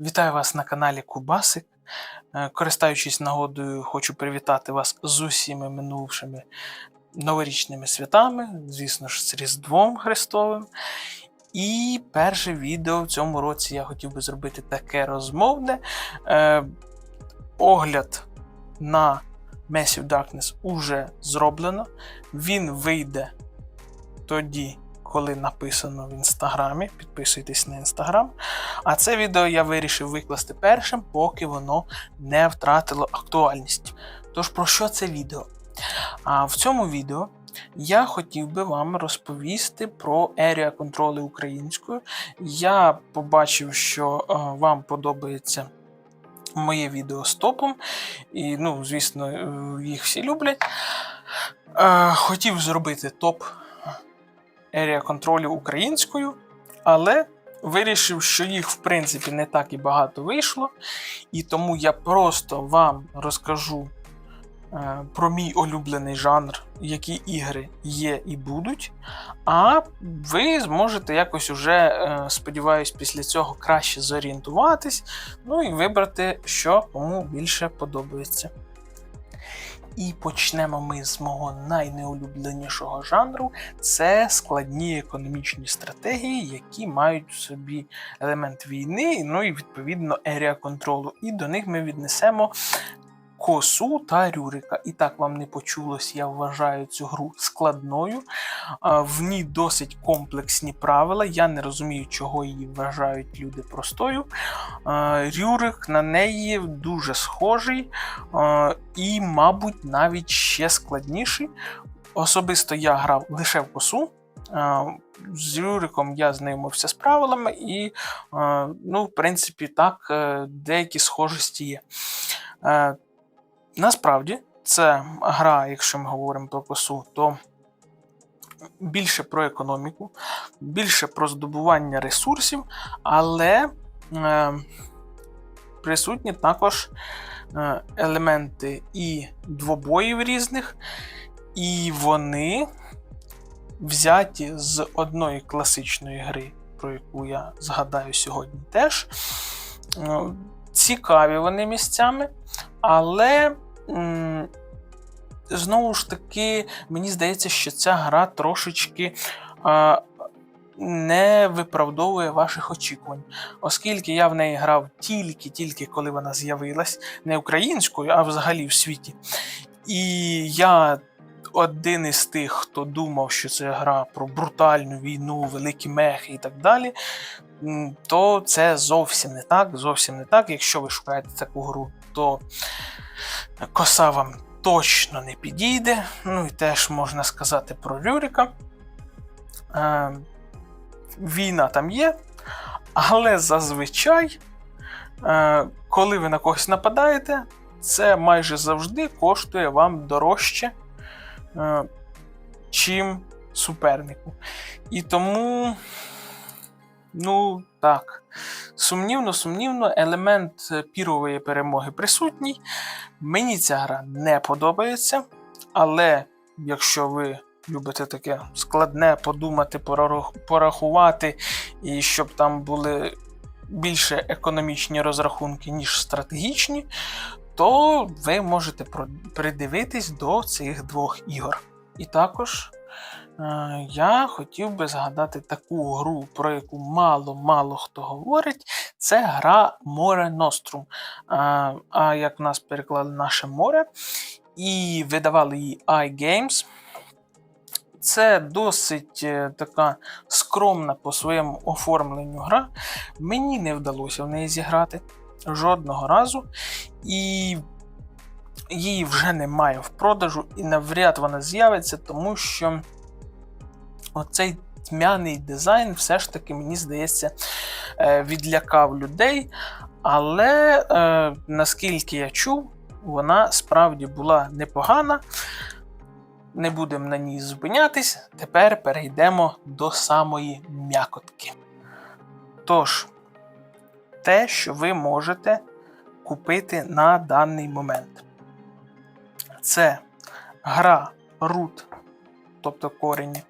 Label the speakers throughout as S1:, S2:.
S1: Вітаю вас на каналі Кубасик. Е, Користуючись нагодою, хочу привітати вас з усіма минувшими новорічними святами, звісно ж, з Різдвом Христовим. І перше відео в цьому році я хотів би зробити таке розмовне. Е, огляд на Massive Darkness уже зроблено. Він вийде тоді, коли написано в інстаграмі. Підписуйтесь на інстаграм. А це відео я вирішив викласти першим, поки воно не втратило актуальність. Тож про що це відео? А в цьому відео я хотів би вам розповісти про Area контроли українською. Я побачив, що е, вам подобається моє відео з топом, і, ну, звісно, е, їх всі люблять. Е, Хотів зробити топ Area контролю українською, але вирішив, що їх, в принципі, не так і багато вийшло. І тому я просто вам розкажу е, про мій улюблений жанр, які ігри є і будуть. А ви зможете якось уже, е, сподіваюсь, після цього краще зорієнтуватись, ну і вибрати, що кому більше подобається. І почнемо ми з мого найнеулюбленішого жанру це складні економічні стратегії, які мають в собі елемент війни, ну і відповідно ерія контролу. І до них ми віднесемо косу та Рюрика. І так вам не почулось, я вважаю цю гру складною. В ній досить комплексні правила. Я не розумію, чого її вважають люди простою. Рюрик на неї дуже схожий і, мабуть, навіть ще складніший. Особисто я грав лише в косу. З Рюриком я знайомився з правилами, і, ну, в принципі, так, е, деякі схожості є. Насправді, це гра, якщо ми говоримо про косу, то більше про економіку, більше про здобування ресурсів, але е, присутні також е, елементи і двобоїв різних, і вони взяті з одної класичної гри, про яку я згадаю сьогодні теж. Е, Цікаві вони місцями, але знову ж таки, мені здається, що ця гра трошечки не виправдовує ваших очікувань. Оскільки я в неї грав тільки-тільки, коли вона з'явилась, не українською, а взагалі в світі. І я. Один із тих, хто думав, що це гра про брутальну війну, великі мехи і так далі, то це зовсім не так. Зовсім не так. Якщо ви шукаєте таку гру, то коса вам точно не підійде. Ну і теж можна сказати про Рюрика. Е, війна там є, але зазвичай, е, коли ви на когось нападаєте, це майже завжди коштує вам дорожче, е, чим супернику. І тому, ну так, сумнівно, сумнівно, елемент пірової перемоги присутній. Мені ця гра не подобається, але якщо ви любите таке складне подумати, порахувати, і щоб там були більше економічні розрахунки, ніж стратегічні, то ви можете придивитись до цих двох ігор. І також е, я хотів би згадати таку гру, про яку мало-мало хто говорить. Це гра Море Нострум. А, а як нас переклали наше море, і видавали її iGames. Це досить е, така скромна по своєму оформленню гра. Мені не вдалося в неї зіграти жодного разу. І її вже немає в продажу, і навряд вона з'явиться, тому що оцей тьмяний дизайн все ж таки, мені здається, е, відлякав людей. Але е, наскільки я чув, вона справді була непогана. Не будемо на ній зупинятись. Тепер перейдемо до самої м'якотки. Тож, те, що ви можете купити на даний момент, це гра root, тобто корені,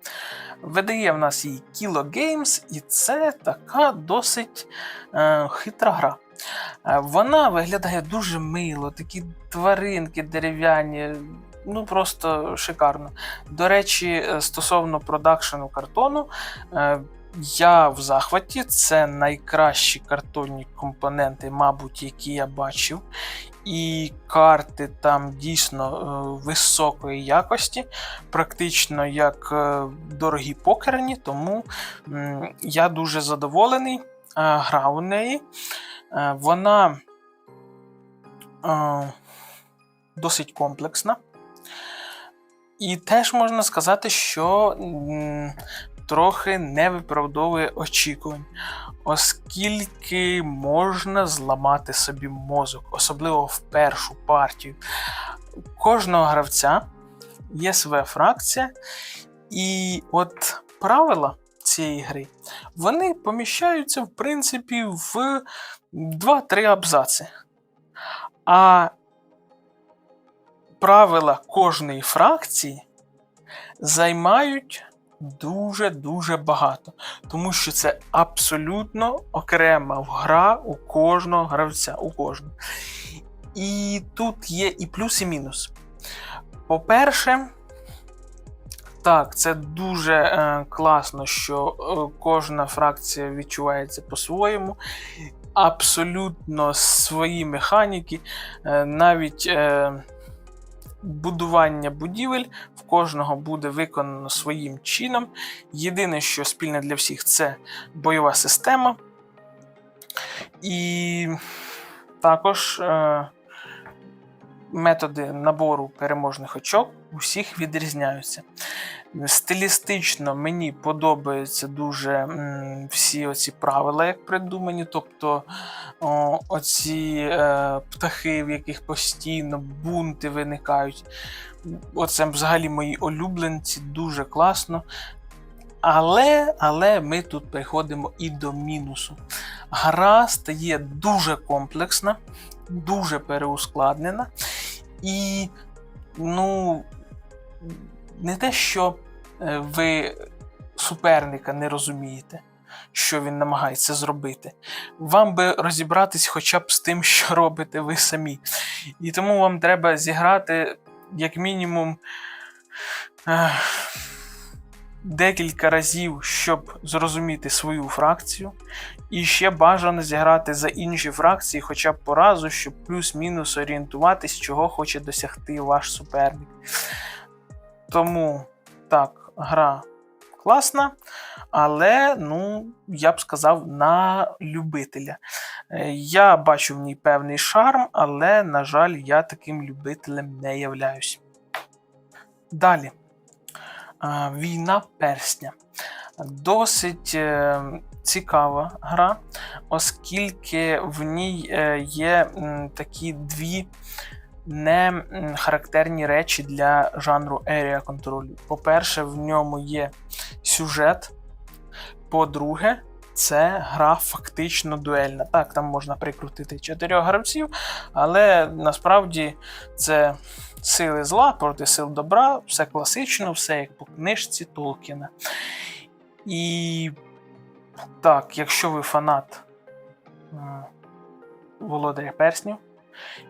S1: Видає в нас її Kilo Games, і це така досить е, хитра гра. Е, Вона виглядає дуже мило, такі тваринки дерев'яні, ну просто шикарно. До речі, е, стосовно продакшену картону, е, я в захваті. Це найкращі картонні компоненти, мабуть, які я бачив. І карти там дійсно е, високої якості, практично як е, дорогі покерні, тому я дуже задоволений. Е, Грав у неї. Вона досить комплексна. І теж можна сказати, що трохи не виправдовує очікувань, оскільки можна зламати собі мозок, особливо в першу партію. У кожного гравця є своя фракція, і от правила цієї гри вони поміщаються, в принципі, в 2-3 абзаци. А правила кожної фракції займають дуже-дуже багато, тому що це абсолютно окрема гра у кожного гравця. У кожного. І тут є і плюс, і мінус. По-перше, так, це дуже е, класно, що е, кожна фракція відчувається по-своєму. Абсолютно свої механіки, е, навіть е, будування будівель в кожного буде виконано своїм чином. Єдине, що спільне для всіх, це бойова система. І також е, методи набору переможних очок усіх відрізняються. Стилістично мені подобаються дуже всі оці правила, як придумані. Тобто оці е, птахи, в яких постійно бунти виникають. Оце взагалі мої улюбленці, дуже класно. Але, але ми тут приходимо і до мінусу. Гра стає дуже комплексна, дуже переускладнена. І, ну, не те, що ви суперника не розумієте, що він намагається зробити. Вам би розібратись хоча б з тим, що робите ви самі. І тому вам треба зіграти, як мінімум, е, декілька разів, щоб зрозуміти свою фракцію. І ще бажано зіграти за інші фракції, хоча б по разу, щоб плюс-мінус орієнтуватись, чого хоче досягти ваш суперник. Тому так, гра класна, але, ну, я б сказав, на любителя. Е, Я бачу в ній певний шарм, але, на жаль, я таким любителем не являюсь. Далі. Війна персня. Досить е, цікава гра, оскільки в ній е, є такі дві не характерні речі для жанру Area контролю. По-перше, в ньому є сюжет. По-друге, це гра фактично дуельна. Так, там можна прикрутити чотирьох гравців, але насправді це сили зла проти сил добра, все класично, все як по книжці Толкіна. І так, якщо ви фанат Володаря Перснів,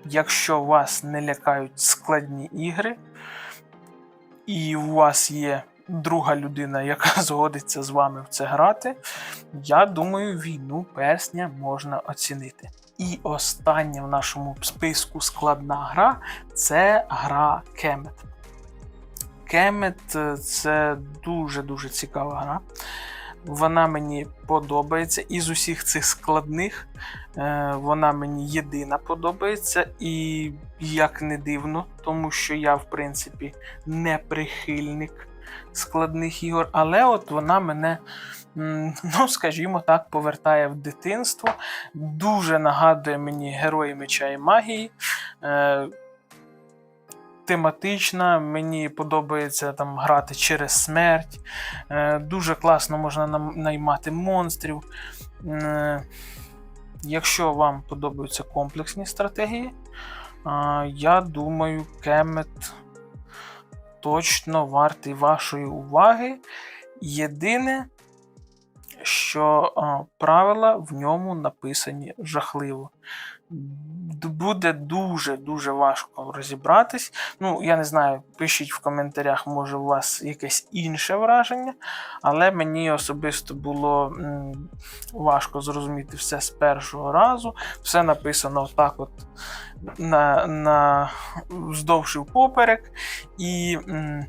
S1: якщо вас не лякають складні ігри, і у вас є друга людина, яка згодиться з вами в це грати, я думаю, війну персня можна оцінити. І остання в нашому списку складна гра це гра. Kemet е, це дуже-дуже цікава гра. Вона мені подобається. Із усіх цих складних е, вона мені єдина подобається. І як не дивно, тому що я, в принципі, не прихильник складних ігор, але от вона мене, ну, скажімо так, повертає в дитинство. Дуже нагадує мені герої меча і магії. Е, Тематична, мені подобається там грати через смерть. Е, дуже класно можна наймати монстрів. Е, якщо вам подобаються комплексні стратегії, а, я думаю, Кемет точно вартий вашої уваги. Єдине, що правила в ньому написані жахливо. Буде дуже-дуже важко розібратись. Ну, я не знаю, пишіть в коментарях, може, у вас якесь інше враження, але мені особисто було м, важко зрозуміти все з першого разу. Все написано отак, от на, на вздовж і впоперек, і м,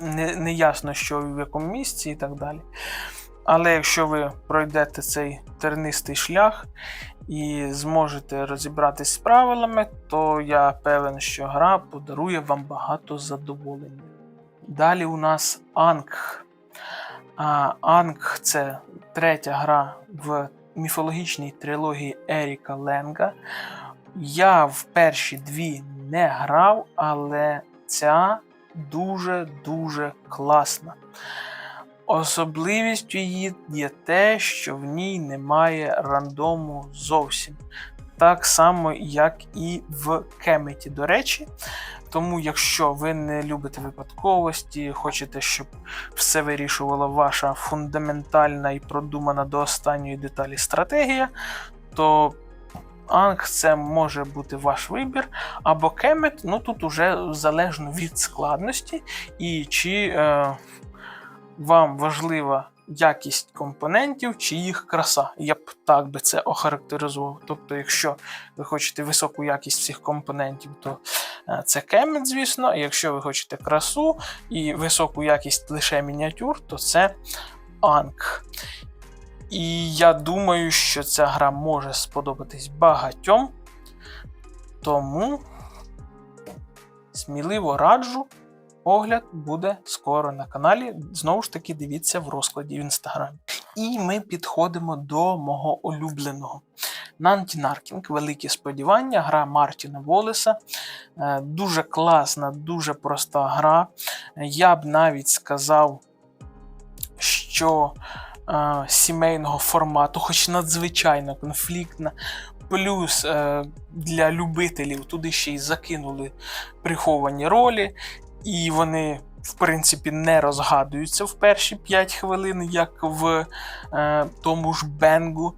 S1: не, не ясно, що в якому місці і так далі. Але якщо ви пройдете цей тернистий шлях і зможете розібратись з правилами, то я певен, що гра подарує вам багато задоволення. Далі у нас Анг. А, Анг це третя гра в міфологічній трилогії Еріка Ленга. Я в перші дві не грав, але ця дуже-дуже класна. Особливістю її є те, що в ній немає рандому зовсім. Так само, як і в Кеметі. До речі, тому якщо ви не любите випадковості, хочете, щоб все вирішувала ваша фундаментальна і продумана до останньої деталі стратегія, то Анг це може бути ваш вибір, або Кемет, ну тут уже залежно від складності і чи е, вам важлива якість компонентів чи їх краса. Я б так би це охарактеризував. Тобто, якщо ви хочете високу якість всіх компонентів, то е, це Кемет, звісно. А якщо ви хочете красу і високу якість лише мініатюр, то це Анг. І я думаю, що ця гра може сподобатись багатьом. Тому сміливо раджу. Огляд буде скоро на каналі. Знову ж таки, дивіться в розкладі в інстаграмі. І ми підходимо до мого улюбленого. Нанті Наркінг, великі сподівання, гра Мартіна Волеса. Е, Дуже класна, дуже проста гра. Я б навіть сказав, що е, сімейного формату, хоч надзвичайно конфліктна. Плюс е, для любителів туди ще й закинули приховані ролі, і вони, в принципі, не розгадуються в перші 5 хвилин, як в е, тому ж Бенгу.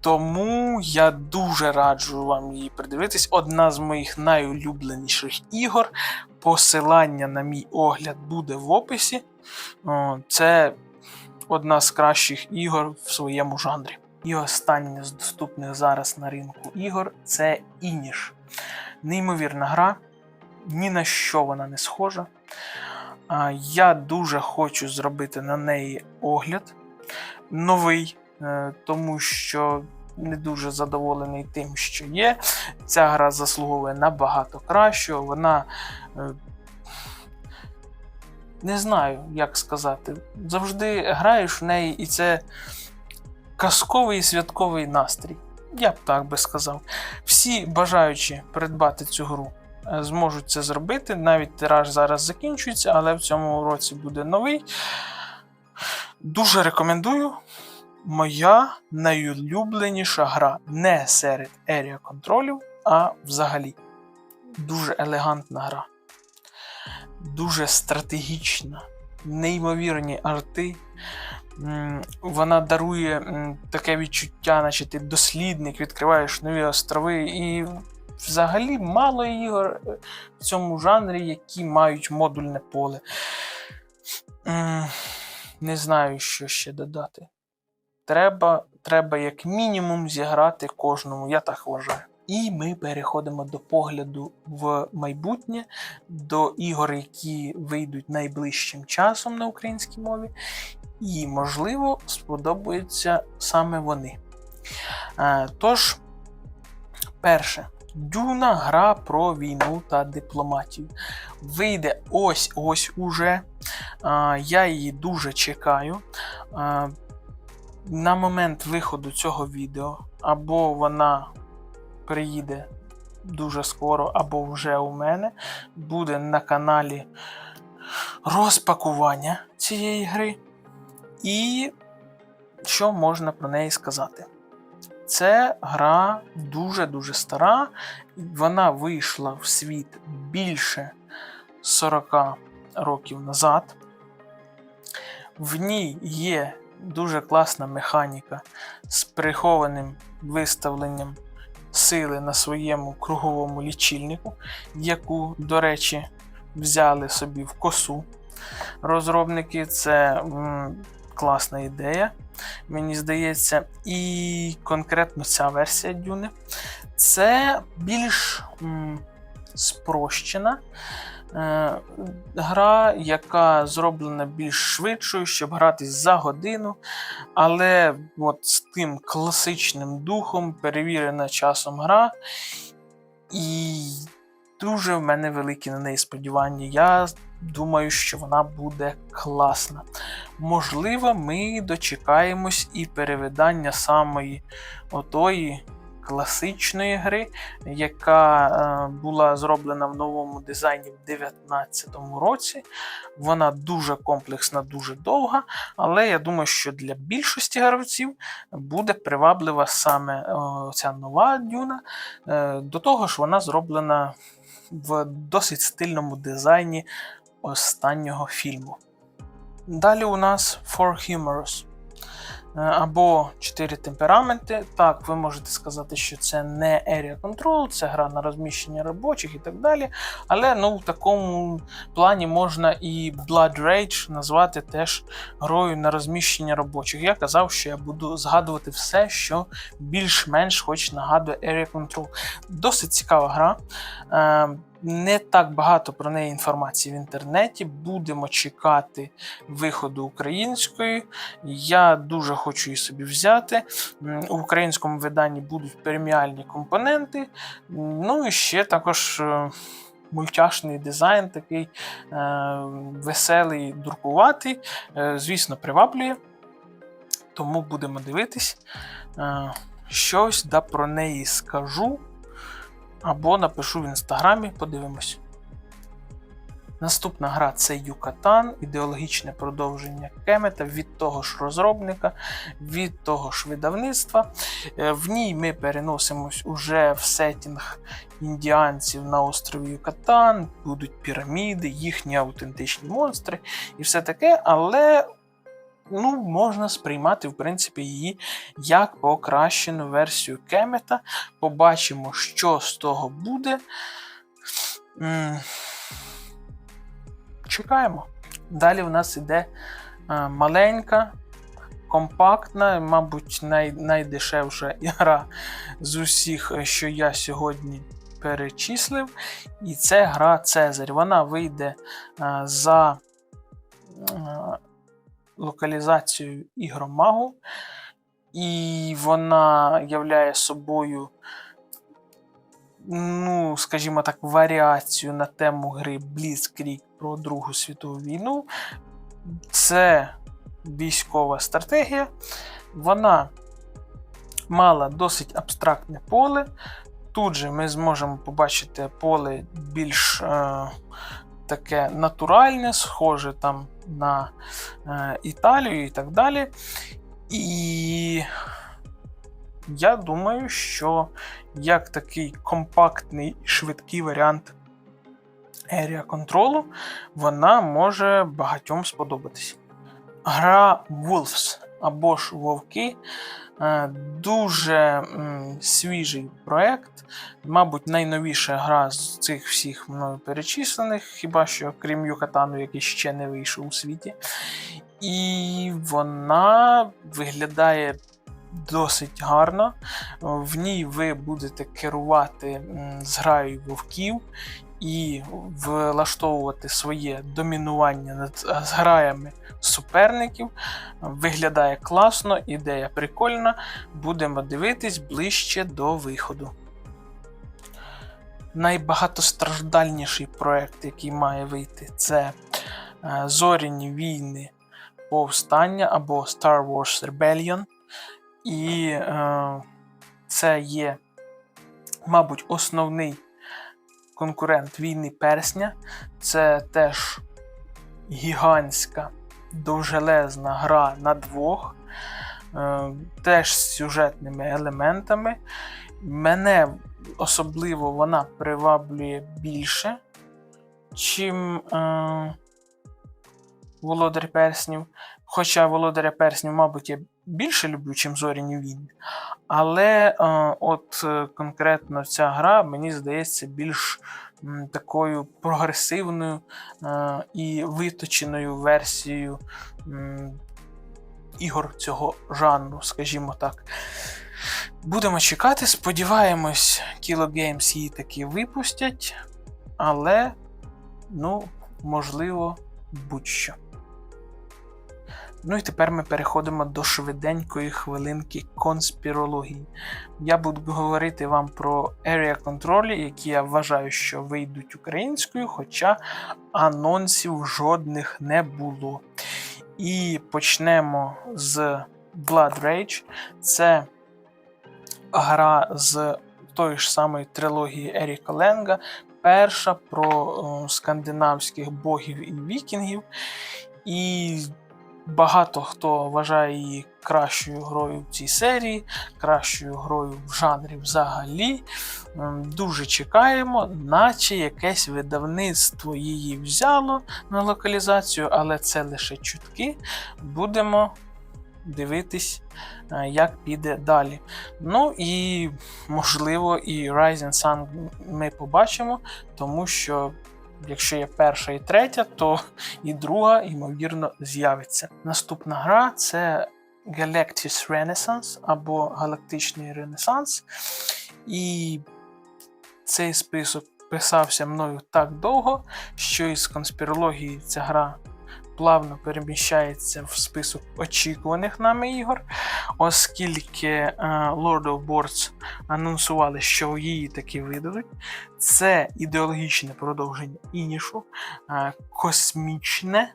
S1: Тому я дуже раджу вам її придивитись. Одна з моїх найулюбленіших ігор. Посилання на мій огляд буде в описі. Це одна з кращих ігор в своєму жанрі. І остання з доступних зараз на ринку ігор це Ініш. Неймовірна гра, ні на що вона не схожа. Я дуже хочу зробити на неї огляд новий, е, тому що не дуже задоволений тим, що є. Ця гра заслуговує набагато кращого. Вона. е, Не знаю, як сказати. Завжди граєш в неї, і це казковий святковий настрій. Я б так би сказав. Всі бажаючі придбати цю гру зможуть це зробити. Навіть тираж зараз закінчується, але в цьому році буде новий. Дуже рекомендую. Моя найулюбленіша гра не серед Area контролів, а взагалі. Дуже елегантна гра. Дуже стратегічна, неймовірні арти. Вона дарує таке відчуття, наче ти дослідник, відкриваєш нові острови. І взагалі мало ігор е, в цьому жанрі, які мають модульне поле. Не знаю, що ще додати. Треба, треба як мінімум зіграти кожному, я так вважаю. І ми переходимо до погляду в майбутнє, до ігор, які вийдуть найближчим часом на українській мові. І, можливо, сподобаються саме вони. Е, Тож, перше, Дюна гра про війну та дипломатію. Вийде ось-ось уже. Я її дуже чекаю. На момент виходу цього відео, або вона приїде дуже скоро, або вже у мене, буде на каналі розпакування цієї гри. І що можна про неї сказати? Це гра дуже-дуже стара, вона вийшла в світ більше 40 років назад. В ній є дуже класна механіка з прихованим виставленням сили на своєму круговому лічильнику, яку, до речі, взяли собі в косу. Розробники це класна ідея, мені здається. І конкретно ця версія Дюни це більш м, спрощена. Е, Гра, яка зроблена більш швидшою, щоб гратись за годину, але от з тим класичним духом, перевірена часом гра. І дуже в мене великі на неї сподівання. Я думаю, що вона буде класна. Можливо, ми дочекаємось і перевидання самої отої класичної гри, яка е, була зроблена в новому дизайні в 2019 році. Вона дуже комплексна, дуже довга, але я думаю, що для більшості гравців буде приваблива саме е, ця нова дюна. Е, до того ж, вона зроблена в досить стильному дизайні останнього фільму. Далі у нас For Humorous. Е, Або чотири темпераменти. Так, ви можете сказати, що це не Area Control, це гра на розміщення робочих і так далі. Але ну, в такому плані можна і Blood Rage назвати теж грою на розміщення робочих. Я казав, що я буду згадувати все, що більш-менш хоч нагадує Area Control. Досить цікава гра. Не так багато про неї інформації в інтернеті. Будемо чекати виходу української. Я дуже хочу її собі взяти. У українському виданні будуть преміальні компоненти. Ну і ще також. е, Мультяшний дизайн, такий е, веселий, дуркуватий, е, звісно, приваблює. Тому будемо дивитись. Е, щось да про неї скажу. Або напишу в інстаграмі, подивимось. Наступна гра це Юкатан, ідеологічне продовження Кемета від того ж розробника, від того ж видавництва. Е, В ній ми переносимось уже в сетінг індіанців на острові Юкатан, будуть піраміди, їхні автентичні монстри і все таке, але ну, можна сприймати, в принципі, її як покращену версію Кемета. Побачимо, що з того буде. Чекаємо. Далі в нас іде е, маленька, компактна, мабуть, най, найдешевша гра з усіх, е, що я сьогодні перечислив. І це гра Цезарь. Вона вийде е, за локалізацією ігромагу, і вона являє собою ну, скажімо так, варіацію на тему гри Blitzkrieg про Другу світову війну. Це військова стратегія. Вона мала досить абстрактне поле. Тут же ми зможемо побачити поле більш е, таке натуральне, схоже там на е, Італію і так далі. І я думаю, що як такий компактний швидкий варіант Area контролу, вона може багатьом сподобатись. Гра Wolves або ж Вовки дуже м, свіжий проект. Мабуть, найновіша гра з цих всіх мною перечислених, хіба що крім Юкатану, який ще не вийшов у світі. І вона виглядає досить гарно. В ній ви будете керувати зграєю вовків і влаштовувати своє домінування над е, зграями суперників. Виглядає класно, ідея прикольна. Будемо дивитись ближче до виходу. Найбагатостраждальніший проект, який має вийти, це е, Зоряні війни повстання або Star Wars Rebellion. І е, це є, мабуть, основний конкурент війни персня. Це теж гігантська, довжелезна гра на двох, е, теж з сюжетними елементами. Мене особливо вона приваблює більше, чим е, Володар Перснів. Хоча володаря перснів, мабуть, я більше люблю, чим зоряні війни. Але е, от е, конкретно ця гра, мені здається, більш такою прогресивною е, і виточеною версією ігор цього жанру, скажімо так. Будемо чекати, сподіваємось, Kilo Games її таки випустять, але, ну, можливо, будь-що. Ну і тепер ми переходимо до швиденької хвилинки конспірології. Я буду говорити вам про Area Control, які я вважаю, що вийдуть українською, хоча анонсів жодних не було. І почнемо з Blood Rage. Це гра з тої ж самої трилогії Еріка Ленга. Перша про о, скандинавських богів і вікінгів. І багато хто вважає її кращою грою в цій серії, кращою грою в жанрі взагалі. Ем, Дуже чекаємо, наче якесь видавництво її взяло на локалізацію, але це лише чутки. Будемо дивитись, е, як піде далі. Ну і можливо, і Rising Sun ми побачимо, тому що. Якщо є перша і третя, то і друга, ймовірно, з'явиться. Наступна гра це Galactus Renaissance або Галактичний Ренесанс. І цей список писався мною так довго, що із конспірології ця гра плавно переміщається в список очікуваних нами ігор, оскільки е, Lord of Boards анонсували, що її таки видадуть. Це ідеологічне продовження інішу, е, космічне.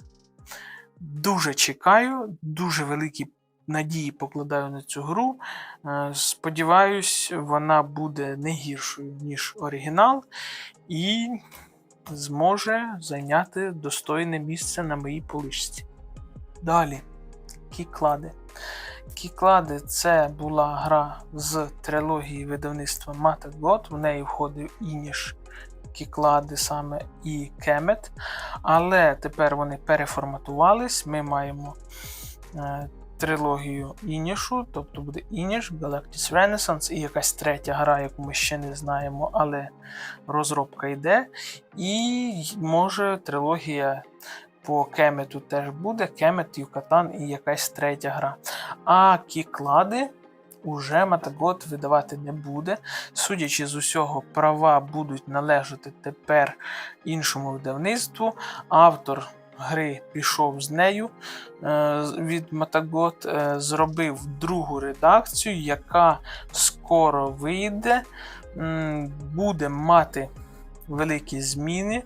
S1: Дуже чекаю, дуже великі надії покладаю на цю гру. Е, Сподіваюсь, вона буде не гіршою, ніж оригінал, і зможе зайняти достойне місце на моїй поличці. Далі, кіклади. Кіклади це була гра з трилогії видавництва Mata God. В неї входив Ініш, Кіклади саме і Кемет. Але тепер вони переформатувались. Ми маємо е, трилогію Інішу, тобто буде Ініш, Galactus Renaissance і якась третя гра, яку ми ще не знаємо, але розробка йде. І може трилогія по Кемету теж буде. Кемет, Юкатан і якась третя гра. А кіклади уже Матагот видавати не буде. Судячи з усього, права будуть належати тепер іншому видавництву. Автор гри пішов з нею е, від Матагот, е, зробив другу редакцію, яка скоро вийде, буде мати великі зміни.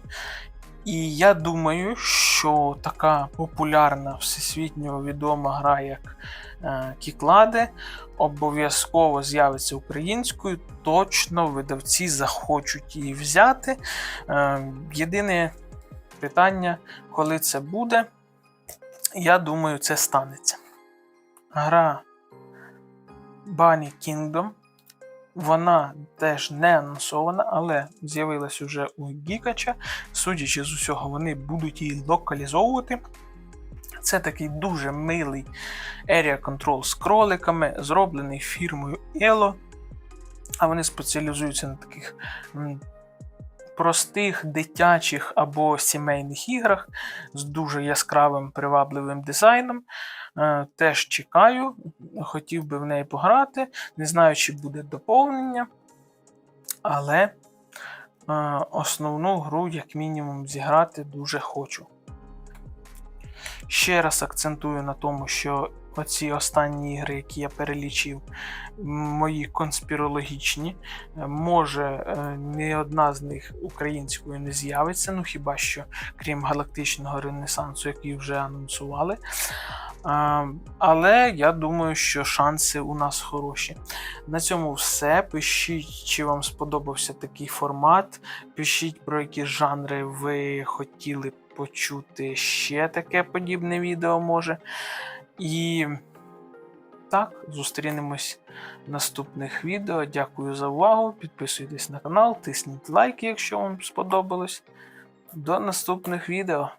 S1: І я думаю, що така популярна всесвітньо відома гра, як е, Кіклади, обов'язково з'явиться українською. Точно видавці захочуть її взяти. Е, єдине питання, коли це буде, я думаю, це станеться. Гра Bunny Kingdom. Вона теж не анонсована, але з'явилась уже у Гікача. Судячи з усього, вони будуть її локалізовувати. Це такий дуже милий Area Control з кроликами, зроблений фірмою Elo. А вони спеціалізуються на таких простих дитячих або сімейних іграх з дуже яскравим привабливим дизайном. Е, Теж чекаю, хотів би в неї пограти. Не знаю, чи буде доповнення, але е, основну гру, як мінімум, зіграти дуже хочу. Ще раз акцентую на тому, що оці останні ігри, які я перелічив, мої конспірологічні. Е, Може, е, ні одна з них українською не з'явиться, ну хіба що крім Галактичного Ренесансу, який вже анонсували. Але я думаю, що шанси у нас хороші. На цьому все. Пишіть, чи вам сподобався такий формат. Пишіть, про які жанри ви хотіли почути ще таке подібне відео може. І так, зустрінемось в наступних відео. Дякую за увагу. Підписуйтесь на канал, тисніть лайки, якщо вам сподобалось. До наступних відео.